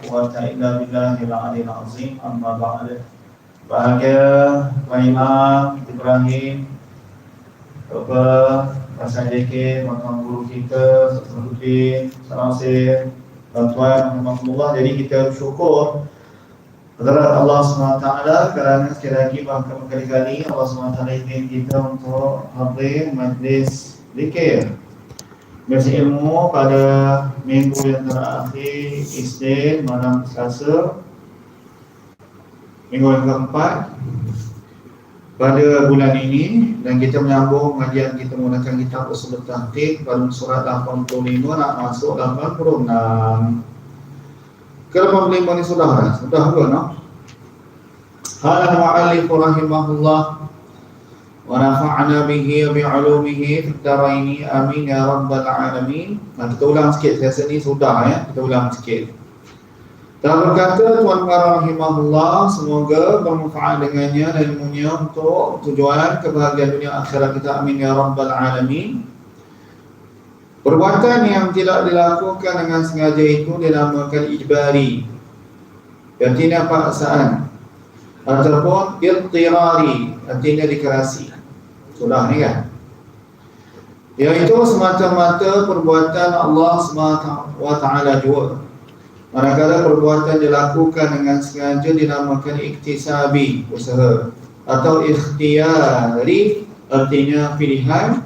quwata illa billahil aliyil azim amma ba'd bahagia Fahima Ibrahim Bapa Masa JK Makam Guru kita Sebelumin Salam Sir Tuan-tuan Alhamdulillah. Jadi kita bersyukur Kepada Allah SWT Kerana sekali lagi Bahkan berkali-kali Allah SWT izin kita untuk Hadir Majlis Dikir Biasa ilmu pada minggu yang terakhir Isnin malam Selasa Minggu yang keempat Pada bulan ini Dan kita menyambung kajian kita menggunakan kitab Usul Tahtik Pada surat 85 nak masuk 86 Ke 85 ni sudah lah Sudah ke no? Halan wa'alif rahimahullah ونفعنا به بعلومه في الدارين amin ya rabbal alamin. Nah, kita ulang sikit saya ni sudah ya. Kita ulang sikit. Dan berkata Tuan Para Rahimahullah Semoga bermanfaat dengannya dan ilmunya Untuk tujuan kebahagiaan dunia akhirat kita Amin Ya Rabbal Alamin Perbuatan yang tidak dilakukan dengan sengaja itu Dinamakan ijbari Artinya paksaan Ataupun irtirari Artinya dikerasi sudah ni kan. Iaitu semata-mata perbuatan Allah SWT juga. Manakala perbuatan dilakukan dengan sengaja dinamakan iktisabi usaha Atau ikhtiari artinya pilihan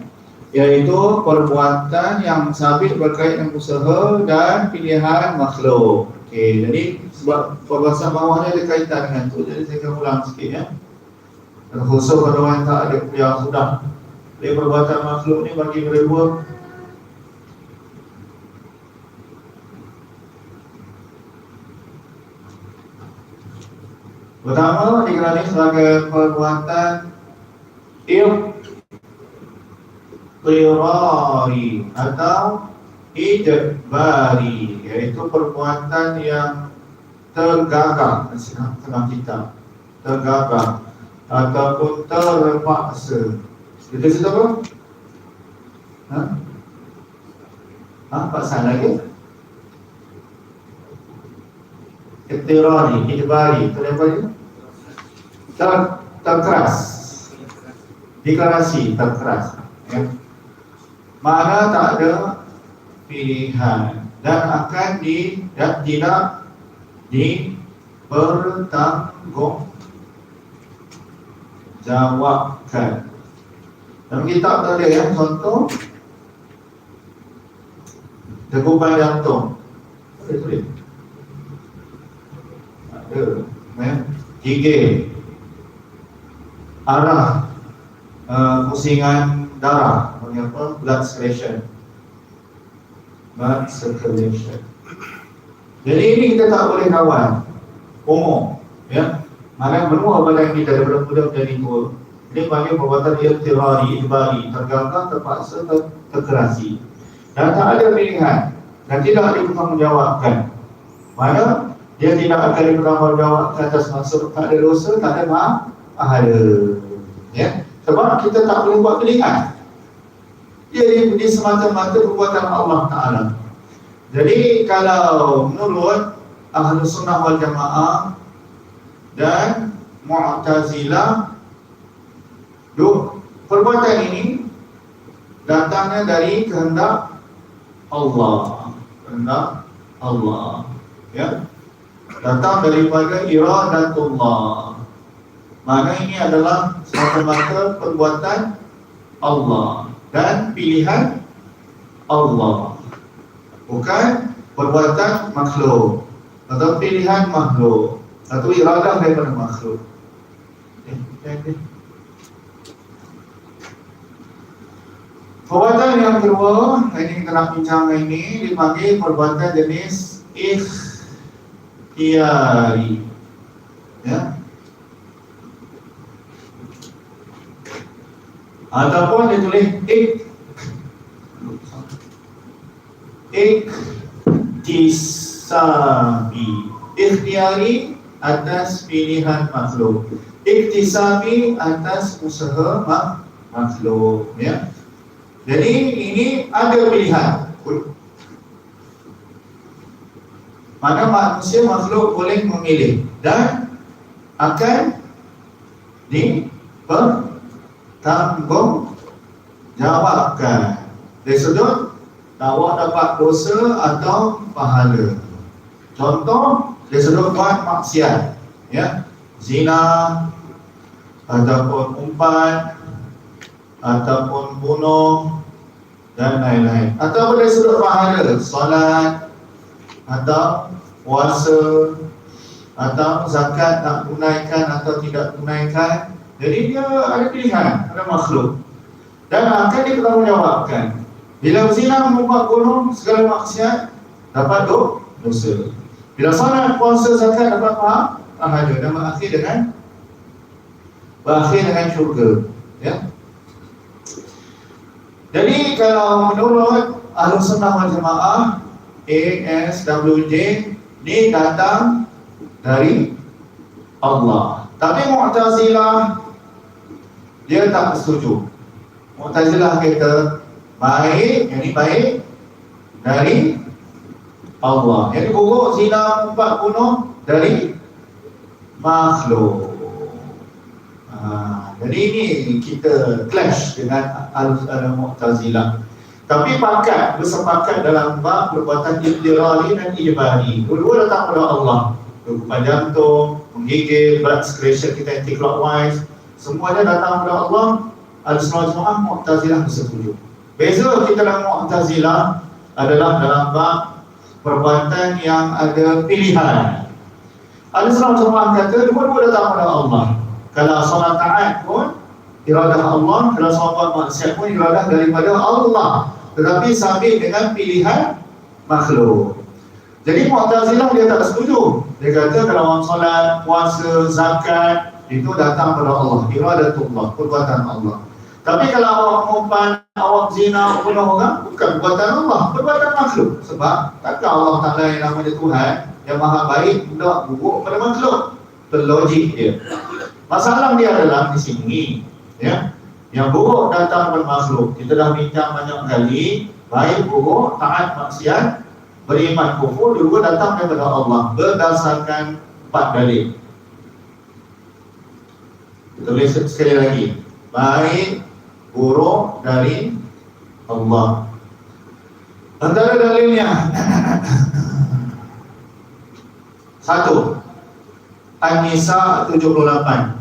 Iaitu perbuatan yang sabit berkait dengan usaha dan pilihan makhluk. Okey, jadi sebab perbahasan bawahnya ada kaitan dengan tu. Jadi saya akan ulang sikit ya khusus pada tak ada yang sudah Dari perbuatan makhluk ni bagi mereka Pertama dikenali sebagai perbuatan Iqtirari atau Ijbari Iaitu perbuatan yang tergagal Senang kita Tergagal ataupun terpaksa. Kita cerita apa? Ha? Ha? Paksa lagi? Iktirani, ikbari, terlepas Ter, terkeras. Deklarasi terkeras. Ya. Mana tak ada pilihan dan akan di dan tidak dipertanggung jawabkan. Dalam kitab tadi ya, contoh. Degupan jantung Ada tulis? Ada ya. Gigi Arah uh, Pusingan darah. Apa? Blood circulation. Blood circulation. Jadi ini kita tak boleh kawan. Umum Ya Mana menua badan kita daripada muda menjadi tua Ini panggil perbuatan irtirari, ibari Terganggu, terpaksa, ter terkerasi. Dan tak ada pilihan. Dan tidak dipertanggungjawabkan Mana? Dia tidak akan dipertanggungjawabkan atas maksud Tak ada dosa, tak ada maaf Ada ya? Sebab kita tak boleh buat pilihan. Dia di, di semata-mata perbuatan Allah Ta'ala. Jadi kalau menurut Ahlu Sunnah wal Jamaah dan Mu'tazilah Duh, perbuatan ini datangnya dari kehendak Allah. Kehendak Allah. Ya. Datang daripada iradatullah. Maka ini adalah semata-mata perbuatan Allah dan pilihan Allah. Bukan perbuatan makhluk atau pilihan makhluk satu iradah daripada makhluk. Eh, eh, eh. Perbuatan yang kedua, ini kita nak bincang ini dipanggil perbuatan jenis ikhtiyari. Ya. Ataupun ditulis ik iktisabi. Ikhtiyari atas pilihan makhluk. Iktisabi atas usaha mak makhluk ya. Jadi ini ada pilihan. Mana manusia makhluk boleh memilih dan akan di bertanggung jawabkan dari sudut awak dapat dosa atau pahala. Contoh sudut buat maksiat. Ya. Zina ataupun umpan ataupun bunuh dan lain-lain. Atau dari sudut pahala? Solat atau puasa atau zakat nak tunaikan atau tidak tunaikan. Jadi dia ada pilihan ada makhluk. Dan akan dipertanggungjawabkan. Bila berzina membuat gunung segala maksiat dapat do, dosa bila salat puasa zakat dapat faham pahala dan berakhir dengan berakhir dengan syurga ya jadi kalau menurut Ahlus Sunnah wal Jamaah ASWJ ni datang dari Allah. Tapi Mu'tazilah dia tak setuju. Mu'tazilah kata baik, yang ini baik dari Allah. Ini buruk zina empat bunuh dari makhluk. Ha, jadi ini kita clash dengan Al-Mu'tazilah. Tapi pakat bersepakat dalam bab perbuatan ibtirali dan ijbari. Dua-dua datang pada Allah kegugupan jantung, menggigil, blood circulation kita anti-clockwise, semuanya datang kepada Allah. Al-Sunnah Jemaah Mu'tazilah bersetuju. Beza kita dalam Mu'tazilah adalah dalam bab perbuatan yang ada pilihan. Al-Sunnah Jemaah kata dua-dua datang kepada Allah. Kalau solat taat pun iradah Allah, kalau solat maksiat pun iradah daripada Allah. Tetapi sambil dengan pilihan makhluk. Jadi Mu'tazilah dia tak setuju. Dia kata kalau orang solat, puasa, zakat itu datang pada Allah. Iradatullah, perbuatan Allah. Tapi kalau awak mengumpan, awak zina, bunuh orang, bukan perbuatan Allah, perbuatan makhluk. Sebab takkan Allah Ta'ala yang namanya Tuhan yang maha baik, tidak buruk pada makhluk. Terlogik dia. Masalah dia adalah di sini. Ya. Yang buruk datang pada makhluk. Kita dah bincang banyak kali, baik buruk, taat maksiat, beriman kufur juga datang daripada Allah berdasarkan empat dalil. Kita boleh sekali lagi. Baik, buruk dari Allah. Antara dalilnya. Satu. An-Nisa 78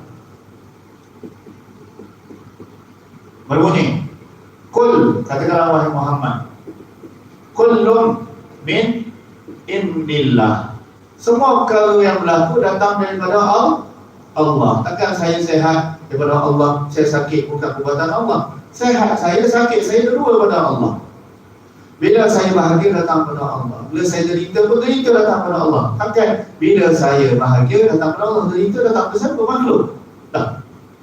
Berbunyi. Kul Katakanlah wahai Muhammad. Kullun min indillah. Semua perkara yang berlaku datang daripada Allah. Takkan saya sehat daripada Allah, saya sakit bukan perbuatan Allah. Sehat saya, sakit saya kedua daripada Allah. Bila saya bahagia datang pada Allah. Bila saya derita pun derita datang pada Allah. Takkan bila saya bahagia datang pada Allah, derita datang pada siapa makhluk? Tak.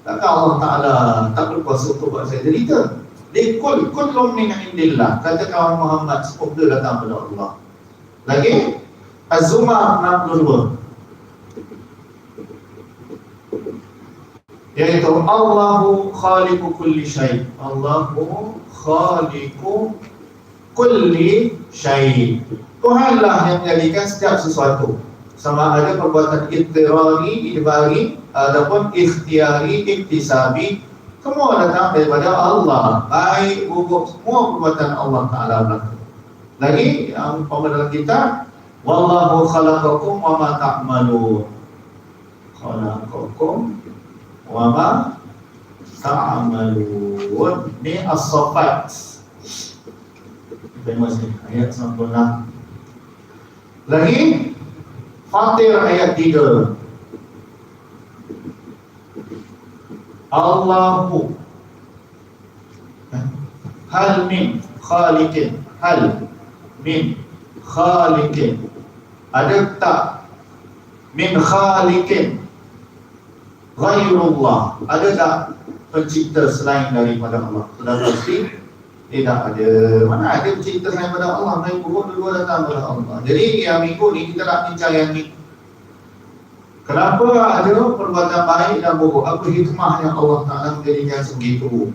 Takkan Allah Ta'ala tak berkuasa untuk buat saya derita. Likul kullum min indillah. Kata kawan Muhammad semoga datang pada Allah. Lagi Az-Zumar 62. Yaitu Allahu khaliqu kulli syai. Allahu khaliqu kulli syai. Tuhanlah yang menjadikan setiap sesuatu. Sama ada perbuatan ittirari, idbari, ataupun ikhtiari, iktisabi, semua datang daripada Allah. Baik, buruk, semua perbuatan Allah Ta'ala berlaku. Lagi, yang dalam kitab, Wallahu khalaqakum wa ma ta'malun. Khalaqakum wa ma ta'malun. Ini as-safat. Terima kasih. Ayat 96. Lagi, Fatir ayat 3. Allahu hal min khaliqin hal min khaliqin ada tak min khaliqin ghairullah ada tak pencipta selain daripada Allah sudah pasti tidak ada mana ada pencipta selain daripada Allah baik buruk dua datang daripada Allah jadi yang minggu ni kita nak bincang yang ni Kenapa ada perbuatan baik dan buruk? Apa hikmah yang Allah Ta'ala menjadikan sebegitu?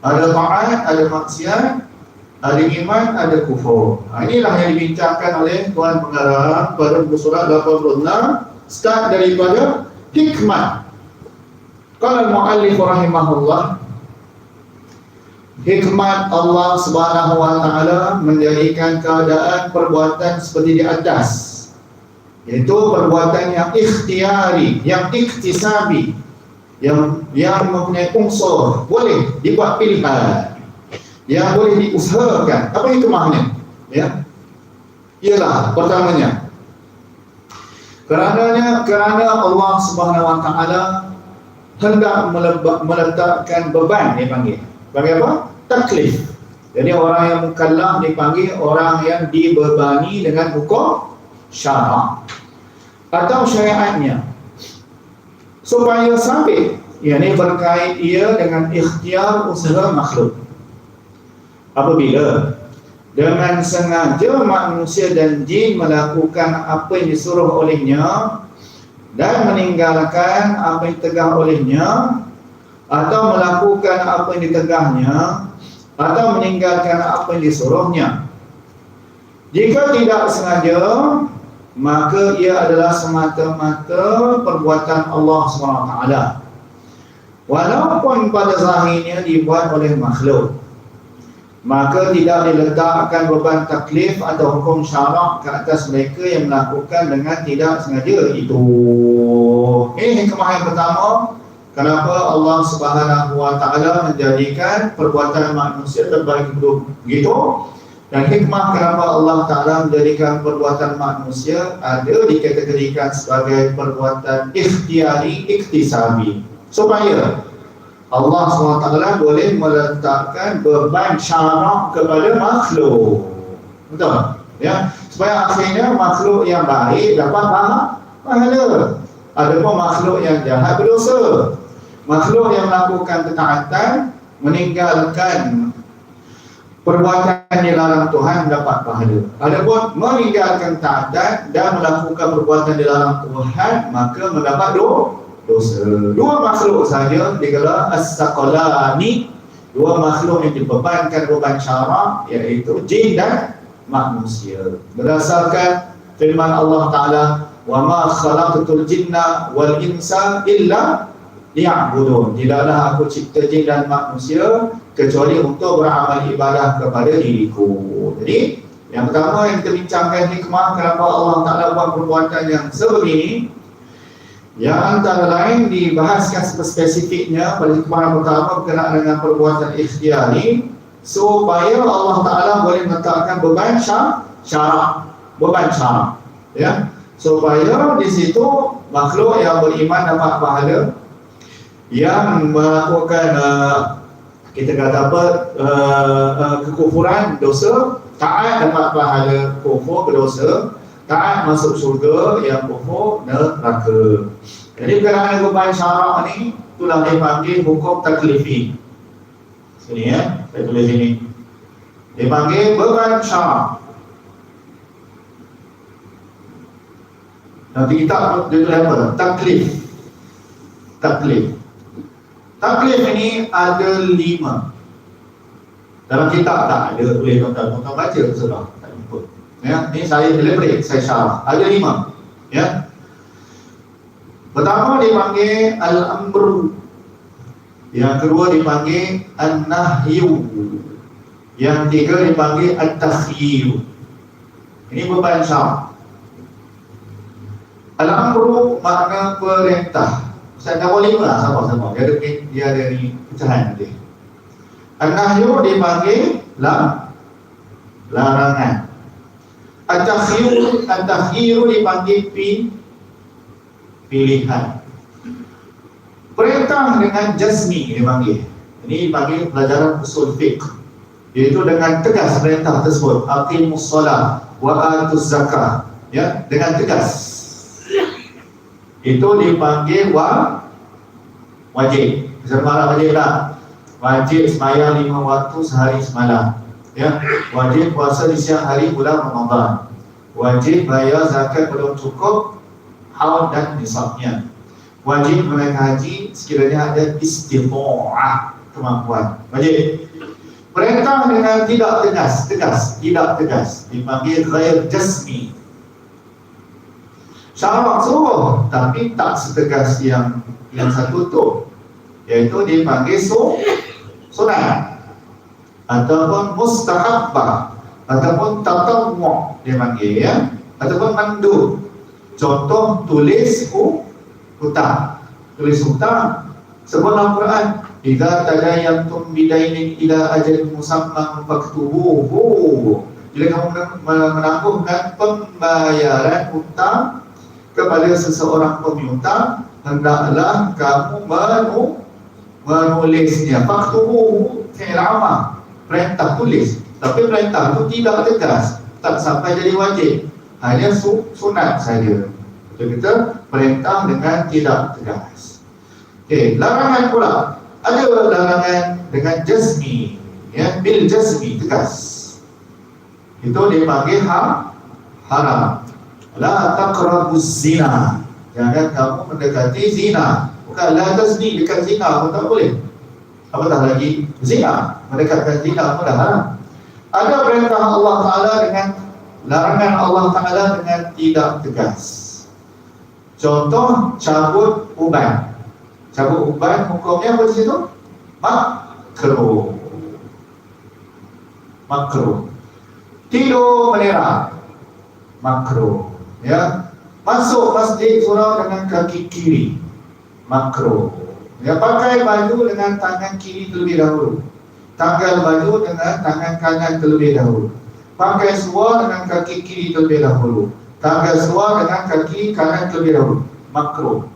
Ada taat, ada maksiat ada iman, ada kufur. Ha, inilah yang dibincangkan oleh Tuan Pengarah pada surat 86 start daripada hikmat. Kalau muallif rahimahullah hikmat Allah Subhanahu wa taala menjadikan keadaan perbuatan seperti di atas iaitu perbuatan yang ikhtiari, yang iktisabi, yang yang mempunyai unsur boleh dibuat pilihan yang boleh diusahakan. Apa itu maknanya? Ya. Ialah pertamanya kerana kerana Allah Subhanahu Wa Taala hendak meletakkan beban dia panggil. Bagi apa? Taklif. Jadi orang yang mukallaf dipanggil orang yang dibebani dengan hukum syarak atau syariatnya supaya sampai ia ni berkait ia dengan ikhtiar usaha makhluk apabila dengan sengaja manusia dan jin melakukan apa yang disuruh olehnya dan meninggalkan apa yang tegah olehnya atau melakukan apa yang ditegahnya atau meninggalkan apa yang disuruhnya. Jika tidak sengaja maka ia adalah semata-mata perbuatan Allah SWT walaupun pada zahirnya dibuat oleh makhluk maka tidak diletakkan beban taklif atau hukum syarak ke atas mereka yang melakukan dengan tidak sengaja itu. Ini hikmah yang pertama. Kenapa Allah Subhanahu wa taala menjadikan perbuatan manusia terbagi begitu? Dan hikmah kenapa Allah taala menjadikan perbuatan manusia ada dikategorikan sebagai perbuatan ikhtiari iktisabi supaya Allah SWT boleh meletakkan beban syarak kepada makhluk. Betul? Ya. Supaya akhirnya makhluk yang baik dapat pahala. Ada pun makhluk yang jahat berdosa. Makhluk yang melakukan ketaatan meninggalkan perbuatan dilarang Tuhan dapat pahala. Ada pun meninggalkan ketaatan dan melakukan perbuatan dilarang Tuhan maka mendapat dosa dosa. Dua makhluk saja digelar as-saqalani, dua makhluk yang dibebankan beban syarak iaitu jin dan manusia. Berdasarkan firman Allah Taala, "Wa ma khalaqtul jinna wal insa illa liya'budun." Tidaklah aku cipta jin dan manusia kecuali untuk beramal ibadah kepada diriku. Jadi, yang pertama yang kita bincangkan hikmah kenapa Allah Taala buat perbuatan yang sebegini yang antara lain dibahaskan spesifiknya pada hikmah pertama berkenaan dengan perbuatan ikhtiari supaya Allah Ta'ala boleh meletakkan beban syarak beban syarak ya. Supaya di situ makhluk yang beriman dapat pahala yang melakukan uh, kita kata apa uh, uh, kekufuran dosa taat dapat pahala kufur dosa taat masuk surga yang kufur neraka. Jadi berkenaan beban syarak ni itulah dipanggil hukum taklifi. Sini ya, saya tulis sini. Dipanggil beban syarak. Nanti kita dia tulis apa? Taklif. Taklif. Taklif ini ada lima. Dalam kitab tak ada boleh tuan-tuan baca sudah. Ya, ini saya deliberate, saya syarah. Ada lima. Ya. Pertama dipanggil al-amru. Yang kedua dipanggil an-nahyu. Yang ketiga dipanggil at-takhyir. Ini beban syarah. Al-amru makna perintah. Saya tahu lima lah sama-sama. Dia ada, dia ada ni pecahan nanti. An-nahyu dipanggil la, larangan. At-takhiru At-takhiru dipanggil pi, pilihan. Perintah dengan jazmi dipanggil. Ini dipanggil pelajaran usul fiqh. Iaitu dengan tegas perintah tersebut. Aqimus salat wa atuz zakah. Ya, dengan tegas. Itu dipanggil wa wajib. Semalam wajib tak? Wajib semayang lima waktu sehari semalam ya wajib puasa di siang hari bulan Ramadan. Wajib bayar zakat belum cukup haul dan nisabnya. Wajib menaik haji sekiranya ada istita'ah kemampuan. Wajib. Perintah dengan tidak tegas tegas tidak tegas. Dipanggil ghair jasmi. Syarak suruh tapi tak setegas yang yang satu tu. Iaitu dipanggil su sunat ataupun mustahabbah. Ataupun tatammu dia panggil ya. Ataupun mandu. Contoh tulis hutang tulis hutang sebut dalam Quran Jika tadayantum bidainin ila ajal musamman faktubuhu. Bila kamu menangguhkan pembayaran hutang kepada seseorang pemiutang Hendaklah kamu menu, menulisnya. Faktubuhu fi'il amal Perintah tulis. Tapi perintah itu tidak tegas. Tak sampai jadi wajib. Hanya sunat saja. Kita? Kata perintah dengan tidak tegas. Okey, larangan pula. Ada larangan dengan jasmi. Ya bil jasmi tegas. Itu dipanggil ha haram. La taqrabuz zina. Jangan kamu mendekati zina. Bukan la tasni dekat zina pun tak boleh apatah lagi zina mendekatkan zina pun dah haram ada perintah Allah Taala dengan larangan Allah Taala dengan tidak tegas contoh cabut ubat cabut uban hukumnya apa di situ? Makro. Makro. Tidur melera. Makro. Ya. Masuk masjid surau dengan kaki kiri. Makro. Ya, pakai baju dengan tangan kiri terlebih dahulu. Tanggal baju dengan tangan kanan terlebih dahulu. Pakai suar dengan kaki kiri terlebih dahulu. Tanggal suar dengan kaki kanan terlebih dahulu. Makro.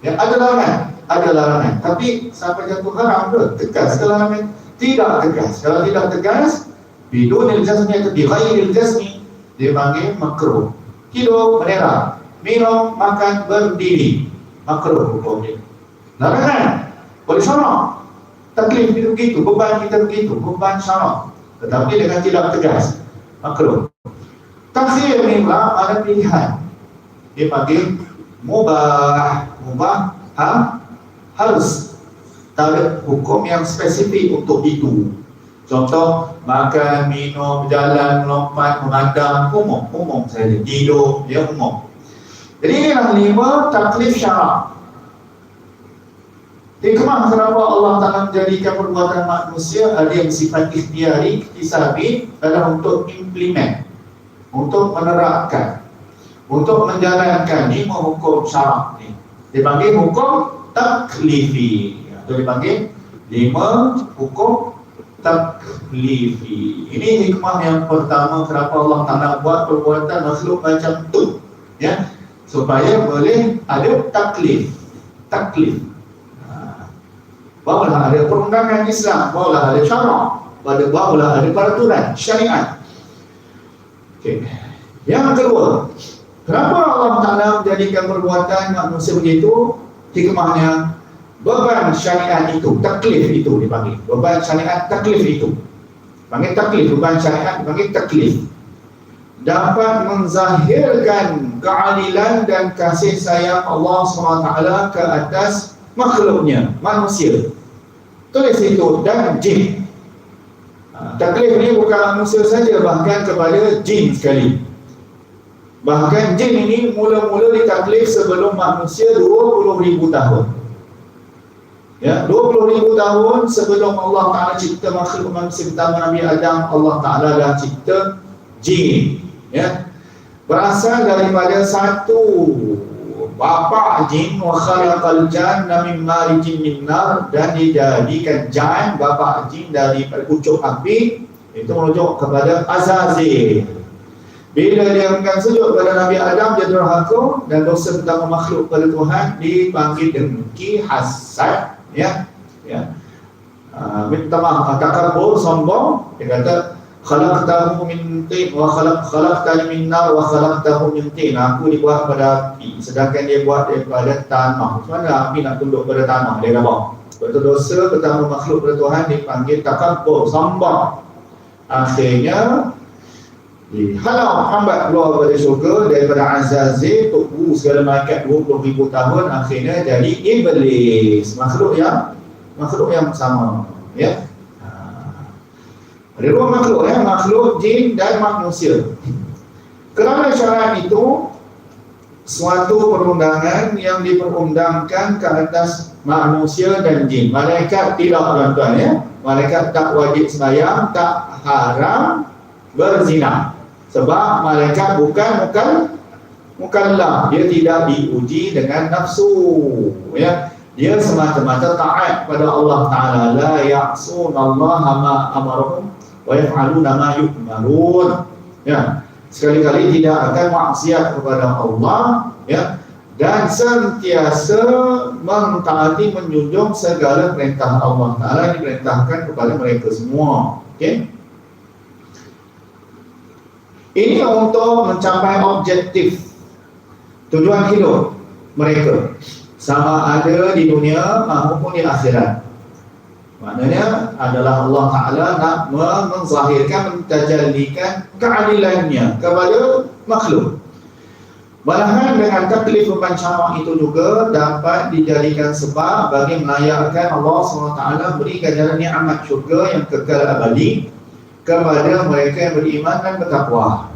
Ya, ada larangan ada larangan tapi sampai jatuh haram tu tegas ke larangan tidak tegas kalau tidak tegas bidun iljazmi atau bighair iljazmi dia panggil makruh hidup menera minum makan berdiri makruh hukumnya larangan boleh syarak taklif itu begitu beban kita begitu beban syarak tetapi dengan tidak tegas makruh takhir ni pula ada pilihan dia panggil mubah mubah ha? harus tarik hukum yang spesifik untuk itu. Contoh, makan, minum, berjalan, melompat, memandang, umum, umum saja. Tidur, dia umum. Jadi inilah lima taklif syarak. Hikmah kenapa Allah Ta'ala menjadikan perbuatan manusia ada yang sifat ikhtiari, ikhtisabi adalah untuk implement, untuk menerapkan, untuk menjalankan lima hukum syarak ini. Dipanggil hukum taklifi atau dipanggil lima hukum taklifi ini hikmah yang pertama kenapa Allah Ta'ala buat perbuatan makhluk macam tu ya supaya boleh ada taklif taklif. Barulah ada perundangan Islam barulah ada syarak barulah ada peraturan syariat. Okay. yang kedua kenapa Allah Ta'ala menjadikan perbuatan manusia begitu? Hikmahnya beban syariat itu taklif itu dipanggil. Beban syariat taklif itu. Panggil taklif beban syariat dipanggil taklif. Dapat menzahirkan keadilan dan kasih sayang Allah SWT ke atas makhluknya manusia tulis itu dan jin ha, taklif ini bukan manusia saja bahkan kepada jin sekali Bahkan jin ini mula-mula ditaklif sebelum manusia 20 ribu tahun. Ya, 20 ribu tahun sebelum Allah Ta'ala cipta makhluk manusia pertama Nabi Adam, Allah Ta'ala dah cipta jin. Ya. Berasal daripada satu bapa jin wa khalaqal janna min marijin min nar dan dijadikan jan bapa jin dari pucuk api itu merujuk kepada Azazil. Bila dia akan sujud kepada Nabi Adam dia derhaka dan dosa pertama makhluk pada Tuhan dipanggil dengki hasad ya. Ya. Uh, minta maaf takabur sombong. Dia kata khalaqtahu min tin wa khalaq khalaqtani min nar wa khalaqtahu min tin. Aku dibuat pada api sedangkan dia buat daripada tanah. Macam mana api nak tunduk pada tanah? Dia kata betul dosa pertama makhluk pada Tuhan dipanggil takabur sombong akhirnya Halau hambat keluar dari syurga daripada Azazil Tuku segala malaikat 20 ribu tahun Akhirnya jadi Iblis. Makhluk yang Makhluk yang sama Ya. ha. Ada dua makhluk ya, makhluk jin dan manusia. Kerana syarat itu suatu perundangan yang diperundangkan ke atas manusia dan jin. Malaikat tidak tuan-tuan ya. Malaikat tak wajib sembahyang, tak haram berzina. Sebab malaikat bukan bukan mukallaf. Dia tidak diuji dengan nafsu ya. Dia semata-mata taat pada Allah Taala la ya'sunallaha ma amaruhum yaf'aluna ma yu'marun. Ya. Sekali-kali tidak akan maksiat kepada Allah ya. Dan sentiasa mentaati menjunjung segala perintah Allah Taala yang diperintahkan kepada mereka semua okey ini untuk mencapai objektif tujuan hidup mereka. Sama ada di dunia maupun di akhirat Maknanya adalah Allah Ta'ala nak menzahirkan, mentajallikan keadilannya kepada makhluk. Malahan dengan taklif pembancara itu juga dapat dijadikan sebab bagi melayakkan Allah SWT beri ganjaran ni'mat syurga yang kekal abadi kepada mereka yang beriman dan bertakwa.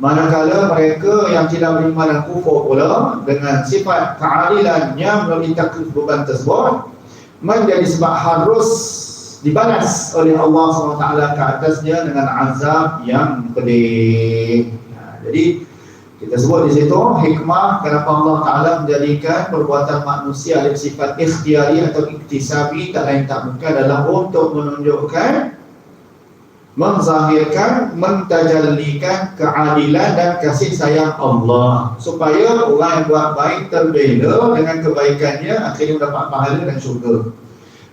Manakala mereka yang tidak beriman dan kufur pula dengan sifat keadilannya melalui taklif beban tersebut menjadi sebab harus dibalas oleh Allah SWT ke atasnya dengan azab yang pedih. Ya, jadi kita sebut di situ hikmah kenapa Allah Taala menjadikan perbuatan manusia ada sifat ikhtiari atau iktisabi tak lain tak bukan adalah untuk menunjukkan menzahirkan mentajallikan keadilan dan kasih sayang Allah. Supaya orang yang buat baik terbela dengan kebaikannya akhirnya mendapat pahala dan syurga.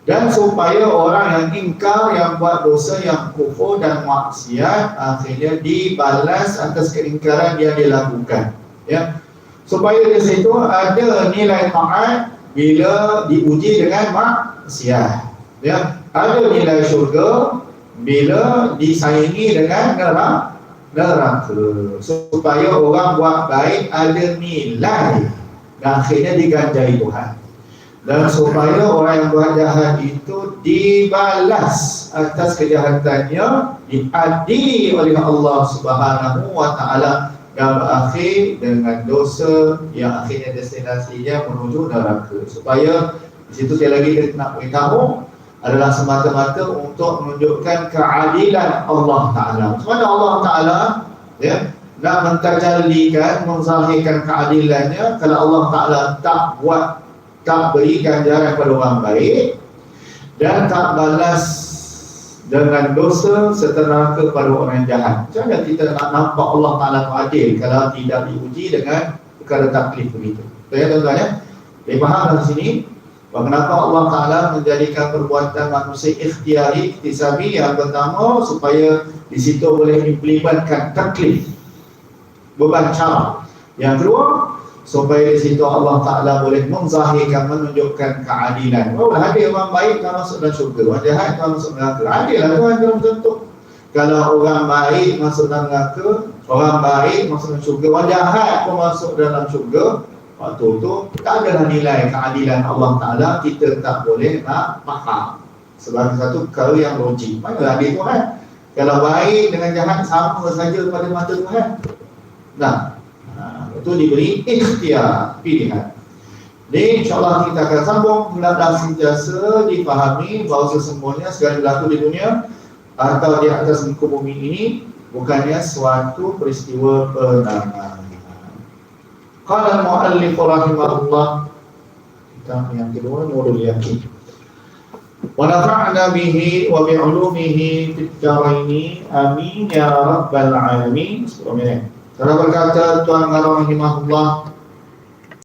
Dan supaya orang yang ingkar yang buat dosa yang kufur dan maksiat akhirnya dibalas atas keingkaran yang dia lakukan. Ya. Supaya di situ ada nilai taat bila diuji dengan maksiat. Ya. Ada nilai syurga bila disaingi dengan neraka neraka. Supaya orang buat baik ada nilai. Dan akhirnya diganjai Tuhan. Dan supaya orang yang buat jahat itu dibalas atas kejahatannya diadili oleh Allah Subhanahu wa taala yang berakhir dengan dosa yang akhirnya destinasinya menuju neraka. Supaya di situ saya lagi nak beritahu adalah semata-mata untuk menunjukkan keadilan Allah Ta'ala. Sebab Allah Ta'ala ya, nak mentajallikan, menzahirkan keadilannya kalau Allah Ta'ala tak buat, tak beri ganjaran kepada orang baik dan tak balas dengan dosa setelah kepada orang jahat. Jangan kita nak nampak Allah Ta'ala adil kalau tidak diuji dengan perkara taklif begitu. Saya tuan-tuan ya. Dia faham di sini, Kenapa Allah Ta'ala menjadikan perbuatan manusia ikhtiari, ikhtisabi yang pertama supaya di situ boleh implementkan taklif beban cara. Yang kedua, supaya di situ Allah Ta'ala boleh menzahirkan, menunjukkan keadilan. Oh, hadir orang baik tak masuk dalam syurga, orang jahat tak masuk dalam neraka. Adil lah Tuhan dalam tentu. Kalau orang baik masuk dalam neraka, orang baik masuk dalam syurga, orang jahat pun masuk dalam syurga, Waktu tu tak ada nilai keadilan Allah Ta'ala Kita tak boleh nak faham Sebagai satu perkara yang logik Mana adil Tuhan Kalau baik dengan jahat sama saja pada mata Tuhan. Nah Itu diberi ikhtiar pilihan. Jadi insyaAllah kita akan sambung Mula-mula sentiasa difahami Bahawa semuanya segala berlaku di dunia Atau di atas muka bumi ini Bukannya suatu peristiwa penangan Qala al-muallif rahimahullah kitab yang kedua Nurul Yaqin. Wa nafa'na bihi wa bi 'ulumihi fid dharain. Amin ya rabbal alamin. Bismillahirrahmanirrahim. Kata berkata Tuan Ngara rahimahullah